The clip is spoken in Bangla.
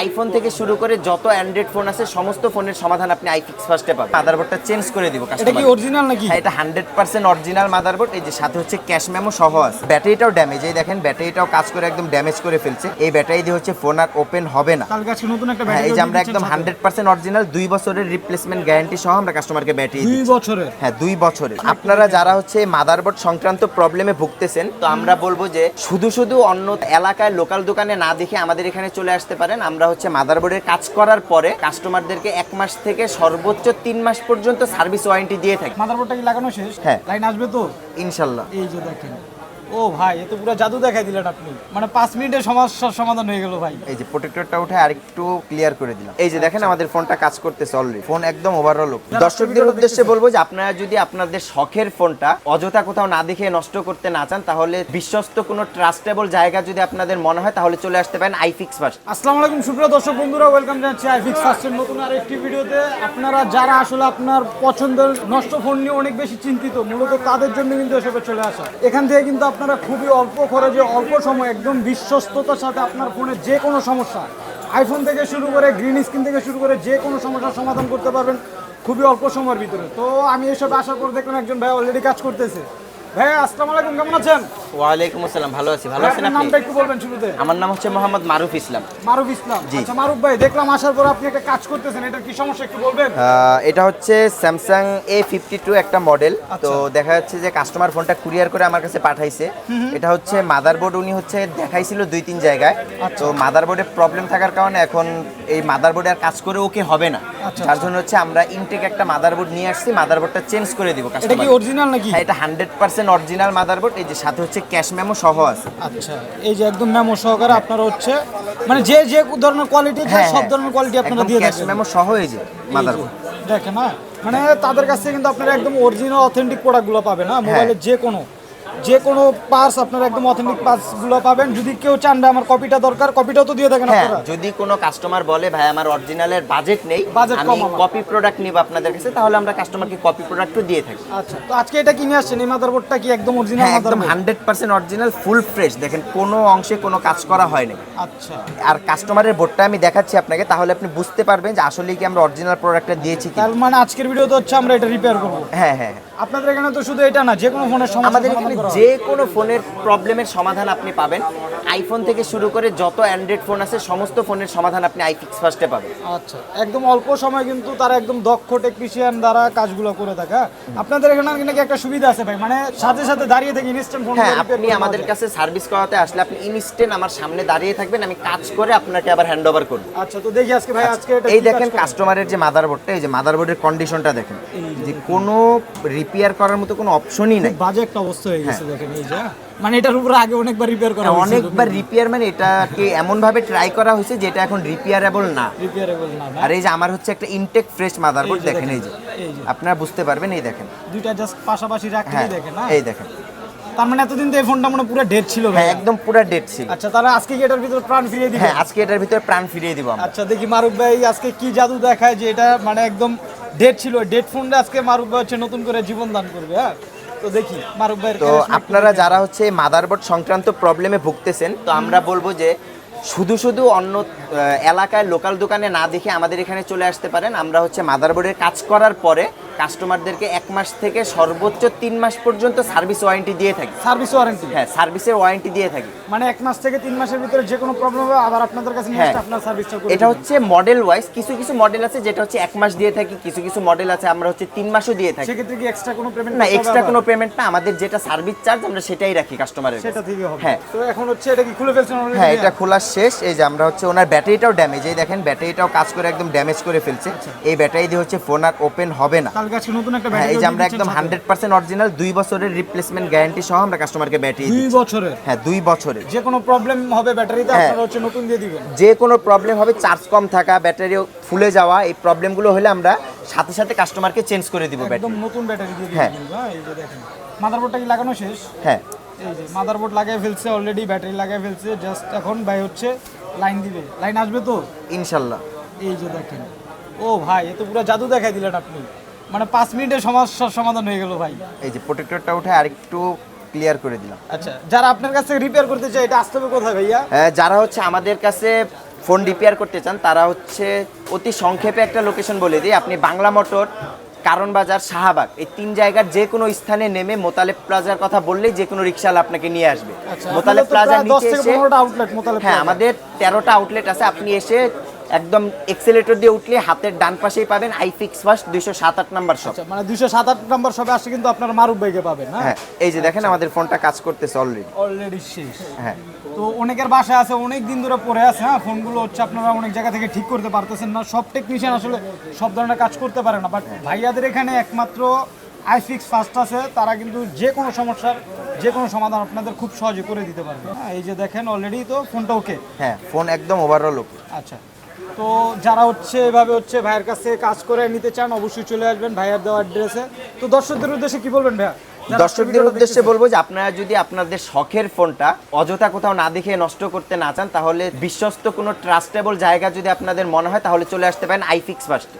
আইফোন থেকে শুরু করে যত অ্যান্ড্রয়েড ফোন আছে সমস্ত ফোনের সমাধান আপনি আইফিক্স ফার্স্টে পাবেন। মাদারবোর্ডটা চেঞ্জ করে দিব এটা কি অরিজিনাল নাকি? হ্যাঁ এটা হান্ড্রেড পার্সেন্ট অরিজিনাল মাদারবোর্ড এই যে সাথে হচ্ছে ক্যাশ মেমো সহ আছে। ব্যাটারিটাও ড্যামেজ এই দেখেন ব্যাটারিটাও কাজ করে একদম ড্যামেজ করে ফেলছে। এই ব্যাটারি দিয়ে হচ্ছে ফোন আর ওপেন হবে না। নতুন একটা হ্যাঁ এই যে আমরা একদম হান্ড্রেড পার্সেন্ট অরিজিনাল দুই বছরের রিপ্লেসমেন্ট গ্যারান্টি সহ আমরা কাস্টমারকে ব্যাটারি দুই বছরের? হ্যাঁ দুই বছরের। আপনারা যারা হচ্ছে মাদারবোর্ড সংক্রান্ত প্রবলেমে ভুগতেছেন তো আমরা বলব যে শুধু শুধু অন্য এলাকায় লোকাল দোকানে না দেখে আমাদের এখানে চলে আসতে পারেন। আমরা হচ্ছে মাদারবোর্ডের কাজ করার পরে কাস্টমারদেরকে এক মাস থেকে সর্বোচ্চ তিন মাস পর্যন্ত সার্ভিস ওয়ারেন্টি দিয়ে থাকি। মাদারবোর্ডটা কি লাগানো শেষ? হ্যাঁ। লাইন আসবে তো? ইনশাল্লাহ। এই যে দেখেন। ও ভাই এ তো পুরো জাদু দেখাই দিলেন আপনি। মানে পাঁচ মিনিটে সমস্যার সমাধান হয়ে গেল ভাই। এই যে প্রোটেক্টরটা উঠে আরেকটু ক্লিয়ার করে দিলাম। এই যে দেখেন আমাদের ফোনটা কাজ করতেছে অলরেডি ফোন একদম ওভারঅল দর্শকদের উদ্দেশ্যে বলব যে আপনারা যদি আপনাদের শখের ফোনটা অযথা কোথাও না দেখে নষ্ট করতে না চান তাহলে বিশ্বস্ত কোনো ট্রাস্টেবল জায়গা যদি আপনাদের মনে হয় তাহলে চলে আসতে পারেন আইফিক্স ফার্স্ট আসসালামু আলাইকুম সুপ্রিয় দর্শক বন্ধুরা ওয়েলকাম জানাচ্ছি আইফিক্স ফার্স্টের নতুন আর একটি ভিডিওতে। আপনারা যারা আসলে আপনার পছন্দের নষ্ট ফোন নিয়ে অনেক বেশি চিন্তিত মূলত তাদের জন্য কিন্তু এসবে চলে আসা। এখান থেকে কিন্তু আপনারা খুবই অল্প খরচে, অল্প সময় একদম বিশ্বস্ততার সাথে আপনার ফোনে যে কোনো সমস্যা আইফোন থেকে শুরু করে গ্রিন স্ক্রিন থেকে শুরু করে যে কোনো সমস্যার সমাধান করতে পারবেন খুবই অল্প সময়ের ভিতরে। তো আমি এসব আশা করে দেখলাম একজন ভাই অলরেডি কাজ করতেছে। ভাই আসসালামু আলাইকুম, কেমন আছেন? ওয়ালাইকুম আসসালাম ভালো আছি। ভালো আছেন আপনি? নামটা একটু বলবেন শুরুতে। আমার নাম হচ্ছে মোহাম্মদ মারুফ ইসলাম। মারুফ ইসলাম। আচ্ছা মারুফ ভাই দেখলাম আসার পর আপনি একটা কাজ করতেছেন এটা কি সমস্যা একটু বলবেন? এটা হচ্ছে স্যামসাং এ ফিফটি টু একটা মডেল আচ্ছা। তো দেখা যাচ্ছে যে কাস্টমার ফোনটা কুরিয়ার করে আমার কাছে পাঠাইছে। এটা হচ্ছে মাদারবোর্ড উনি হচ্ছে দেখাইছিল দুই তিন জায়গায়। আচ্ছা। তো মাদারবোর্ডে প্রবলেম থাকার কারণে এখন এই মাদারবোর্ডে আর কাজ করে ওকে হবে না। আচ্ছা, যার জন্য হচ্ছে আমরা ইনটেক একটা মাদারবোর্ড নিয়ে আসছি মাদারবোর্ডটা চেঞ্জ করে দিব এটা কি অরিজিনাল নাকি? হ্যাঁ এটা হান্ড্রেড পার্সেন্ট অরিজিনাল মাদারবোর্ড এই যে সাথে হচ্ছে ক্যাশ মেমো সহ আছে। আচ্ছা এই যে একদম মেমো সহকারে আপনার হচ্ছে মানে যে যে ধরনের কোয়ালিটি হ্যাঁ সব ধরনের কোয়ালিটি আপনারা দিয়ে ক্যাশ মেমো সহ এই যে মাদারবোর্ড দেখেন না মানে তাদের কাছ থেকে কিন্তু আপনারা একদম অরিজিনাল অথেন্টিক প্রোডাক্টগুলো পাবেন না মোবাইলের যে কোনো। যে কোনো পার্স আপনারা একদম অথেন্টিক পার্সগুলো পাবেন। যদি কেউ চান ভাই আমার কপিটা দরকার কপিটাও তো দিয়ে থাকেন হ্যাঁ আপনারা। যদি কোনো কাস্টমার বলে ভাই আমার অরিজিনালের বাজেট নেই আমি কম কপি প্রোডাক্ট নিব আপনাদের কাছে তাহলে আমরা কাস্টমারকে কপি প্রোডাক্টও দিয়ে থাকি। আচ্ছা তো আজকে এটা কিনে আসছেন এই মাদারবোর্ডটা কি একদম অরিজিনাল হ্যাঁ একদম motherboard hundred percent original full fresh দেখেন কোনো অংশে কোনো কাজ করা হয়নি। আচ্ছা। আর কাস্টমারের বোর্ডটা আমি দেখাচ্ছি আপনাকে তাহলে আপনি বুঝতে পারবেন যে আসলে কি আমরা অরিজিনাল প্রোডাক্টটা দিয়েছি কি তার মানে আজকের ভিডিওতে হচ্ছে আমরা এটা রিপেয়ার করব। হ্যাঁ হ্যাঁ হ্যাঁ। আপনাদের এখানে তো শুধু এটা না যে কোনো ফোনের সমস্যা আমাদের সমাধান এখানে যে কোনো ফোনের প্রবলেমের সমাধান আপনি পাবেন। আইফোন থেকে শুরু করে যত অ্যান্ড্রয়েড ফোন আছে সমস্ত ফোনের সমাধান আপনি আইফিক্স ফার্স্টে পাবেন। আচ্ছা একদম অল্প সময় কিন্তু তারা একদম দক্ষ টেকনিশিয়ান দ্বারা কাজগুলো করে থাকে হ্যাঁ? আপনাদের এখানে নাকি একটা সুবিধা আছে ভাই? মানে সাথে সাথে দাঁড়িয়ে থেকে ইনস্ট্যান্ট ফোন হ্যাঁ আপনি আমাদের কাছে সার্ভিস করাতে আসলে আপনি ইনস্ট্যান্ট আমার সামনে দাঁড়িয়ে থাকবেন আমি কাজ করে আপনাকে আবার হ্যান্ড ওভার করব। আচ্ছা তো দেখি আজকে ভাই আজকে এটা এই কি কাজ দেখেন কাস্টমারের যে মাদারবোর্ডটা এই যে মাদারবোর্ডের কন্ডিশনটা দেখেন। যে কোনো রিপেয়ার করার মতো কোনো অপশনই নাই। বাজে একটা অবস্থা হয়ে গেছে দেখেন এই যে। হ্যাঁ? মানে এটার উপরে আগে অনেকবার রিপেয়ার করা হয়েছে অনেকবার রিপেয়ার মানে এটাকে এমন ভাবে ট্রাই করা হয়েছে যেটা এখন রিপেয়ারেবল না। রিপেয়ারেবল না আর এই যে আমার হচ্ছে একটা ইনটেক ফ্রেশ মাদারবোর্ড দেখেন এই যে। আপনারা বুঝতে পারবেন এই দেখেন। দুইটা জাস্ট পাশাপাশি রাখলেই হ্যাঁ দেখেন না? এই দেখেন। তার মানে এতদিন তো এই ফোনটা মনে পুরো ডেট ছিল ভাই হ্যাঁ একদম পুরো ডেট ছিল। আচ্ছা তাহলে আজকে কি এটার ভিতরে প্রাণ ফিরিয়ে দিবেন হ্যাঁ আজকে এটার ভিতরে প্রাণ ফিরিয়ে দিব আচ্ছা দেখি মারুফ ভাই আজকে কি জাদু দেখায় যে এটা মানে একদম ডেট ছিল ডেট ফোনটা আজকে মারুক ভাই হচ্ছে নতুন করে জীবন দান করবে হ্যাঁ? তো দেখি মারুক ভাই তো আপনারা যারা হচ্ছে মাদারবোর্ড সংক্রান্ত প্রবলেমে ভুগতেছেন তো আমরা বলব যে শুধু শুধু অন্য এলাকায় লোকাল দোকানে না দেখে আমাদের এখানে চলে আসতে পারেন। আমরা হচ্ছে মাদারবোর্ডের কাজ করার পরে কাস্টমারদেরকে এক মাস থেকে সর্বোচ্চ তিন মাস পর্যন্ত সার্ভিস ওয়ারেন্টি দিয়ে থাকি। Service warranty? হ্যাঁ সার্ভিসের ওয়ারেন্টি দিয়ে থাকি। মানে এক মাস থেকে তিন মাসের ভিতরে যে কোনো প্রবলেম হবে আবার আপনাদের কাছে নিয়ে হ্যাঁ। আপনার সার্ভিসটা করে এটা হচ্ছে মডেল ওয়াইজ কিছু কিছু মডেল আছে যেটা হচ্ছে এক মাস দিয়ে থাকি কিছু কিছু মডেল আছে আমরা হচ্ছে তিন মাসও দিয়ে থাকি। সেক্ষেত্রে কি এক্সট্রা কোনো পেমেন্ট না এক্সট্রা কোনো পেমেন্ট না আমাদের যেটা সার্ভিস চার্জ আমরা সেটাই রাখি কাস্টমারের সেটা থেকে হবে। হ্যাঁ। তো এখন হচ্ছে এটা কি খুলে ফেলছেন? হ্যাঁ এটা খোলা শেষ। এই যে আমরা হচ্ছে ওনার ব্যাটারিটাও ড্যামেজ এই দেখেন ব্যাটারিটাও কাজ করে একদম ড্যামেজ করে ফেলছে। এই ব্যাটারি দিয়ে হচ্ছে ফোন আর ওপেন হবে না। কালকে আজকে নতুন একটা ব্যাটারি এই যে আমরা একদম হান্ড্রেড পার্সেন্ট অরিজিনাল দুই বছরের রিপ্লেসমেন্ট গ্যারান্টি সহ আমরা কাস্টমারকে ব্যাটারি দুই দিই বছরের? হ্যাঁ দুই বছরের। যে কোনো প্রবলেম হবে ব্যাটারিতে। আপনারা হচ্ছে নতুন দিয়ে দিবেন। যে কোনো প্রবলেম হবে চার্জ কম থাকা ব্যাটারি ফুলে যাওয়া এই প্রবলেমগুলো হলে আমরা সাথে সাথে কাস্টমারকে চেঞ্জ করে দিব ব্যাটারি একদম নতুন ব্যাটারি দিয়ে হ্যাঁ। দিবেন হ্যাঁ এই যে দেখেন। মাদারবোর্ডটা কি লাগানো শেষ? হ্যাঁ। এই যে মাদারবোর্ড লাগিয়ে ফেলছে অলরেডি ব্যাটারি লাগিয়ে ফেলছে জাস্ট এখন ভাই হচ্ছে লাইন দিবে। লাইন আসবে তো? ইনশাল্লাহ। এই যে দেখেন। ও ভাই এ তো পুরো জাদু দেখাই দিলেন আপনি। মানে পাঁচ মিনিটে সমস্যার সমাধান হয়ে গেল ভাই। এই যে প্রোটেক্টরটা উঠে আরেকটু ক্লিয়ার করে দিলাম। আচ্ছা যারা আপনার কাছে রিপেয়ার করতে চায় এটা আসতে হবে কোথায় ভাইয়া? হ্যাঁ, যারা হচ্ছে আমাদের কাছে ফোন রিপেয়ার করতে চান তারা হচ্ছে অতি সংক্ষেপে একটা লোকেশন বলে দিই। আপনি বাংলা মোটর কারণ বাজার শাহবাগ এই তিন জায়গার যে কোনো স্থানে নেমে মোতালেব প্লাজার কথা বললেই যে কোনো রিক্সাওয়ালা আপনাকে নিয়ে আসবে। আচ্ছা মোতালেব প্লাজার নিচে এসে হ্যাঁ আমাদের তেরোটা আউটলেট আছে আপনি এসে একদম এক্সেলেটর দিয়ে উঠলে হাতের ডান পাশেই পাবেন আই ফিক্স ফার্স্ট দুইশো সাত আট নাম্বার শপ আচ্ছা মানে দুইশো সাত আট নম্বর সবে আসছে কিন্তু আপনার মারুফ ভাইকে পাবেন হ্যাঁ এই যে দেখেন আমাদের ফোনটা কাজ করতেছে অলরেডি অলরেডি শেষ। হ্যাঁ। তো অনেকের বাসায় আছে অনেক দিন ধরে পড়ে আছে হ্যাঁ? ফোনগুলো হচ্ছে আপনারা অনেক জায়গা থেকে ঠিক করতে পারতেছেন না। সব টেকনিশিয়ান আসলে সব ধরনের কাজ করতে পারে না। বাট ভাইয়াদের এখানে একমাত্র আই ফিক্স ফার্স্ট আছে তারা কিন্তু যে কোনো সমস্যার যে কোনো সমাধান আপনাদের খুব সহজে করে দিতে পারবে। হ্যাঁ এই যে দেখেন অলরেডি তো ফোনটা ওকে হ্যাঁ ফোন একদম ওভারঅল ওকে আচ্ছা। তো যারা হচ্ছে এভাবে হচ্ছে ভাইয়ের কাছে কাজ করে নিতে চান অবশ্যই চলে আসবেন ভাইয়ার দেওয়া অ্যাড্রেসে তো দর্শকদের উদ্দেশ্যে কি বলবেন ভাইয়া? দর্শকদের উদ্দেশ্যে বলব যে আপনারা যদি আপনাদের শখের ফোনটা অযথা কোথাও না দেখে নষ্ট করতে না চান তাহলে বিশ্বস্ত কোনো ট্রাস্টেবল জায়গা যদি আপনাদের মনে হয় তাহলে চলে আসতে পারেন আইফিক্স ফার্স্ট